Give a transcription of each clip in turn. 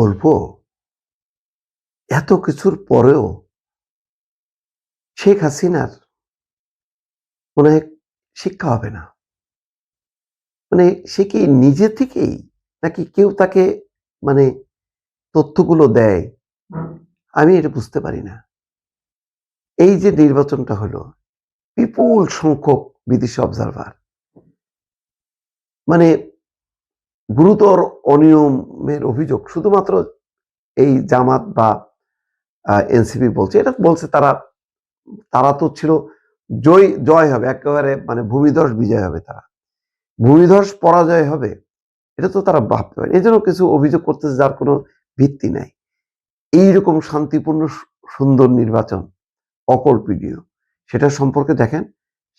বলব, এত কিছুর পরেও শেখ হাসিনার মনে হয় শিক্ষা হবে না। মানে সে কি নিজে থেকেই নাকি কেউ তাকে মানে তথ্যগুলো দেয়? আমি এটা বুঝতে পারি না। এই যে নির্বাচনটা হলো, বিপুল সংখ্যক বিদেশি অবজারভার মানে গুরুতর অনিয়মের অভিযোগ শুধুমাত্র এই জামাত বা এনসিপি বলছে, এটা বলছে তারা তারা তো ছিল জয় জয় হবে, একেবারে মানে ভূমিধস বিজয় হবে তারা। ভূমিধস পরাজয় হবে, এটা তো তারা ভাবতে পারে এই জন্য কিছু অভিযোগ করতেছে যার কোনো ভিত্তি নাই। এইরকম শান্তিপূর্ণ সুন্দর নির্বাচন অকল্পনীয় সেটা সম্পর্কে দেখেন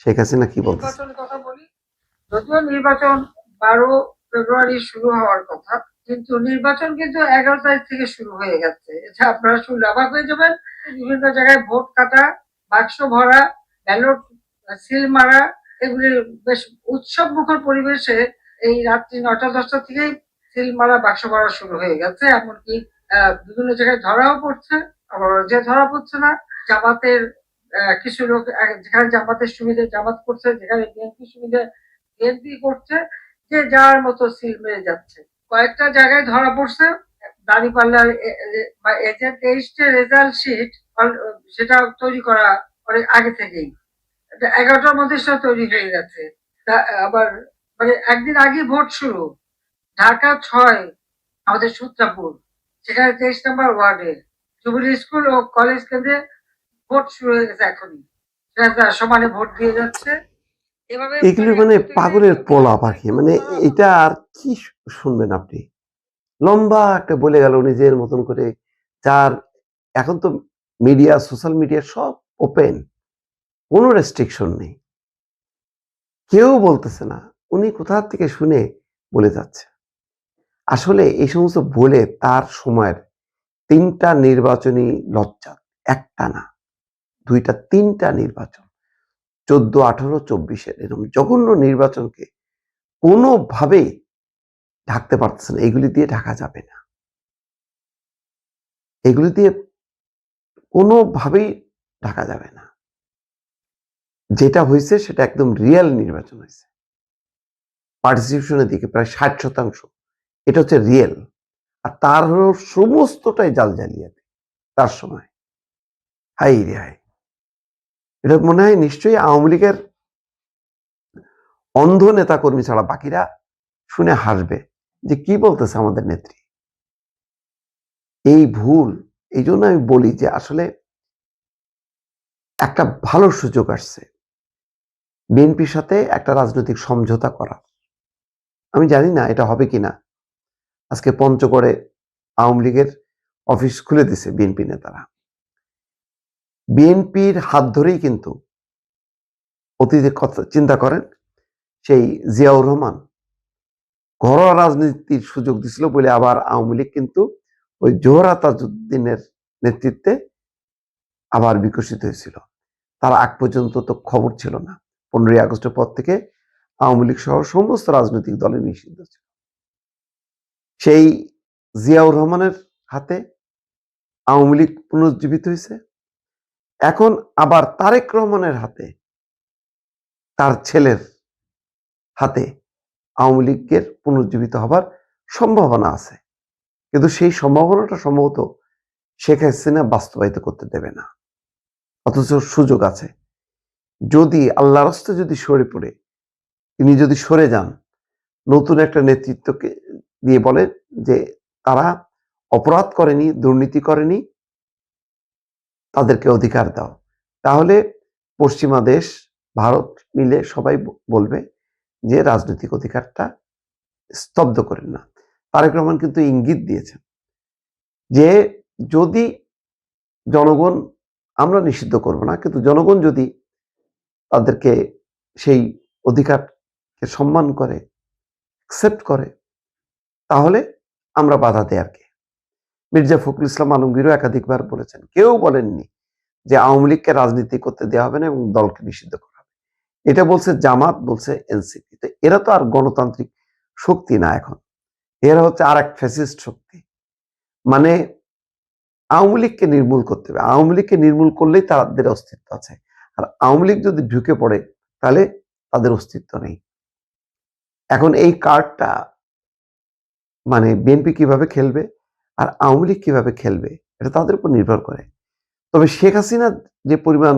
শেখ হাসিনা কি বলতেছে। নির্বাচনের কথা বলি, যদিও নির্বাচন বারো ফেব্রুয়ারি শুরু হওয়ার কথা, কিন্তু নির্বাচন কিন্তু এগারো তারিখ থেকে শুরু হয়ে গেছে। এটা আপনারা শুনলে অবাক হয়ে যাবেন। বিভিন্ন জায়গায় ভোট কাটা, বাক্স ভরা, ব্যালট, সিল মারা, এগুলি বেশ উৎসব মুখর পরিবেশে এই রাত্রি নটা দশটা থেকেই সিল মারা, বাক্স ভরা শুরু হয়ে গেছে। এমনকি বিভিন্ন জায়গায় ধরাও পড়ছে, আবার যে ধরা পড়ছে না। জামাতের কিছু লোক যেখানে জামাতের সুবিধে জামাত করছে, যেখানে বিএনপি সুবিধে বিএনপি করছে। যে যার মতো সিল মেরে যাচ্ছে। কয়েকটা জায়গায় ধরা পড়ছে দাঁড়িপাল্লার এজেন্ট তেইশটে রেজাল্ট শিট সেটা তৈরি করা অনেক আগে থেকেই। এগারোটার মধ্যে সেটা তৈরি হয়ে গেছে। আবার মানে একদিন আগে ভোট শুরু। ঢাকা ছয়, আমাদের সূত্রাপুর, সেখানে তেইশ নম্বর ওয়ার্ডে জুবিলি স্কুল ও কলেজ কেন্দ্রে ভোট শুরু হয়ে গেছে এখনই। সেটা সমানে ভোট দিয়ে যাচ্ছে। এগুলো মানে পাগলের পোলা পাখি মানে এটা আর কি শুনবেন আপনি? লম্বা একটা বলে গেল নিজের মতন করে যার এখন তো মিডিয়া সোশ্যাল মিডিয়া সব ওপেন কোনো রেস্ট্রিকশন নেই। কেউ বলতেছে না উনি কোথা থেকে শুনে বলে যাচ্ছে। আসলে এই সমস্ত বলে তার সময়ের তিনটা নির্বাচনী লজ্জা একটা না দুইটা তিনটা নির্বাচন। চোদ্দ, আঠারো চব্বিশের এরকম জঘন্য নির্বাচনকে কোনোভাবেই ঢাকতে পারতেছে না। এগুলি দিয়ে ঢাকা যাবে না। এগুলি দিয়ে কোনোভাবেই ঢাকা যাবে না। যেটা হয়েছে সেটা একদম রিয়েল নির্বাচন হয়েছে। পার্টিসিপেশনের দিকে প্রায় ষাট শতাংশ। এটা হচ্ছে রিয়েল। আর তার সমস্তটাই জাল জালিয়াতি। তার সময়। হাই রে হাই এটা মনে হয় নিশ্চয়ই আওয়ামী লীগের অন্ধ নেতা কর্মী ছাড়া বাকিরা শুনে হাসবে যে কি বলতেছে আমাদের নেত্রী। এই ভুল, এই জন্য আমি বলি যে আসলে একটা ভালো সুযোগ আসছে বিএনপির সাথে একটা রাজনৈতিক সমঝোতা করার। আমি জানি না এটা হবে কিনা। আজকে পঞ্চগড়ে আওয়ামী লীগের অফিস খুলে দিছে বিএনপি নেতারা। বিএনপির হাত ধরেই কিন্তু অতীতের কথা চিন্তা করেন সেই জিয়াউর রহমান। ঘরোয়া রাজনীতির সুযোগ দিছিল বলে আবার আওয়ামী লীগ কিন্তু ওই জোহরা তাজউদ্দিনের নেতৃত্বে আবার বিকশিত হয়েছিল। তার আগ পর্যন্ত তো খবর ছিল না। পনেরোই আগস্টের পর থেকে আওয়ামী লীগ সহ সমস্ত রাজনৈতিক দলে নিষিদ্ধ ছিল। সেই জিয়াউর রহমানের হাতে আওয়ামী লীগ পুনর্জীবিত হয়েছে। এখন আবার তারেক রহমানের হাতে, তার ছেলের হাতে আওয়ামী লীগের পুনর্জীবিত হবার সম্ভাবনা আছে। কিন্তু সেই সম্ভাবনাটা সম্ভবত শেখ হাসিনা বাস্তবায়িত করতে দেবে না। অথচ সুযোগ আছে। যদি আল্লাহর হস্তে যদি সরে পড়ে, তিনি যদি সরে যান, নতুন একটা নেতৃত্বকে দিয়ে বলেন যে তারা অপরাধ করেনি, দুর্নীতি করেনি তাদেরকে অধিকার দাও। তাহলে পশ্চিমা দেশ, ভারত মিলে সবাই বলবে যে রাজনৈতিক অধিকারটা স্তব্ধ করেন না। তারেক রহমান কিন্তু ইঙ্গিত দিয়েছেন যে যদি জনগণ, আমরা নিষিদ্ধ করব না, কিন্তু জনগণ যদি তাদেরকে সেই অধিকারকে সম্মান করে অ্যাকসেপ্ট করে, তাহলে আমরা বাধা দেয় আর কি। মির্জা ফখরুল ইসলাম আলমগীরও একাধিকবার বলেছেন, কেউ বলেননি যে আওয়ামী লীগকে রাজনীতি করতে দেওয়া হবে না এবং দলকে নিষিদ্ধ করা হবে। এটা বলছে জামাত, বলছে এনসিপি। তো এরা তো আর গণতান্ত্রিক শক্তি না এখন। এরা হচ্ছে আর এক ফ্যাসিস্ট শক্তি। মানে আওয়ামী লীগকে নির্মূল করতে হবে। আওয়ামী লীগকে নির্মূল করলেই তাদের অস্তিত্ব আছে। আর আওয়ামী লীগ যদি ঢুকে পড়ে, তাহলে তাদের অস্তিত্ব নেই। এখন এই কার্ডটা মানে বিএনপি কীভাবে খেলবে? আর আওয়ামী লীগ কীভাবে খেলবে, এটা তাদের উপর নির্ভর করে। তবে শেখ হাসিনা যে পরিমাণ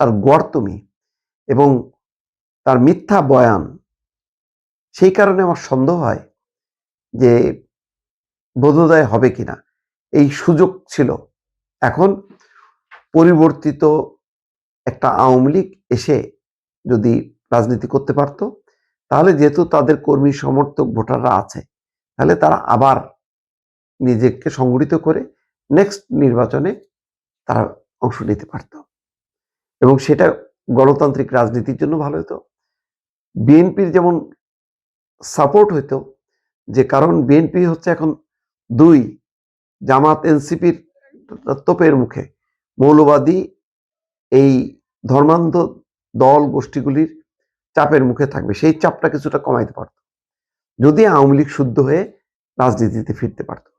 তার গর্তমি এবং তার মিথ্যা বয়ান, সেই কারণে আমার সন্দেহ হয় যে বোধোদয় হবে কিনা। এই সুযোগ ছিল। এখন পরিবর্তিত একটা আওয়ামী লীগ এসে যদি রাজনীতি করতে পারতো, তাহলে যেহেতু তাদের কর্মী সমর্থক ভোটাররা আছে, তাহলে তারা আবার নিজেকে সংগঠিত করে নেক্সট নির্বাচনে তারা অংশ নিতে পারত। এবং সেটা গণতান্ত্রিক রাজনীতির জন্য ভালো হতো। বিএনপির যেমন সাপোর্ট হইতো, যে কারণ বিএনপি হচ্ছে এখন দুই, জামাত এনসিপির তোপের মুখে। মৌলবাদী এই ধর্মান্ধ দল গোষ্ঠীগুলির চাপের মুখে থাকবে, সেই চাপটা কিছুটা কমাইতে পারত। যদি আওয়ামী লীগ শুদ্ধ হয়ে রাজনীতিতে ফিরতে পারত।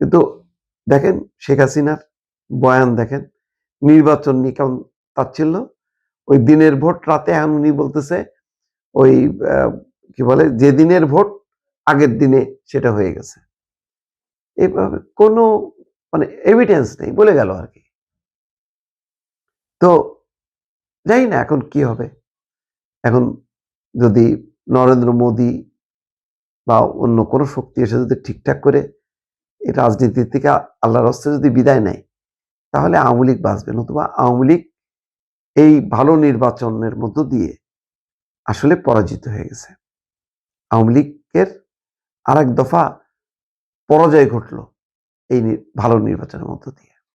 কিন্তু দেখেন শেখ হাসিনার বয়ান দেখেন, নির্বাচন নিয়ে কেমন তাচ্ছিল্য? ওই দিনের ভোট রাতে এখন উনি বলতেছে, ওই কি বলে, যে দিনের ভোট আগের দিনে সেটা হয়ে গেছে। এইভাবে কোনো মানে এভিডেন্স নেই, বলে গেল আর কি। তো জানি না এখন কি হবে। এখন যদি নরেন্দ্র মোদী বা অন্য কোনো শক্তি এসে যদি ঠিকঠাক করে এই রাজনীতি থেকে আল্লাহ হস্তে যদি বিদায় নেয়, তাহলে আওয়ামী লীগ বাঁচবে নতুবা আওয়ামী লীগ এই ভালো নির্বাচনের মধ্য দিয়ে আসলে পরাজিত হয়ে গেছে। আওয়ামী লীগের আরেক দফা পরাজয় ঘটল এই ভালো নির্বাচনের মধ্য দিয়ে।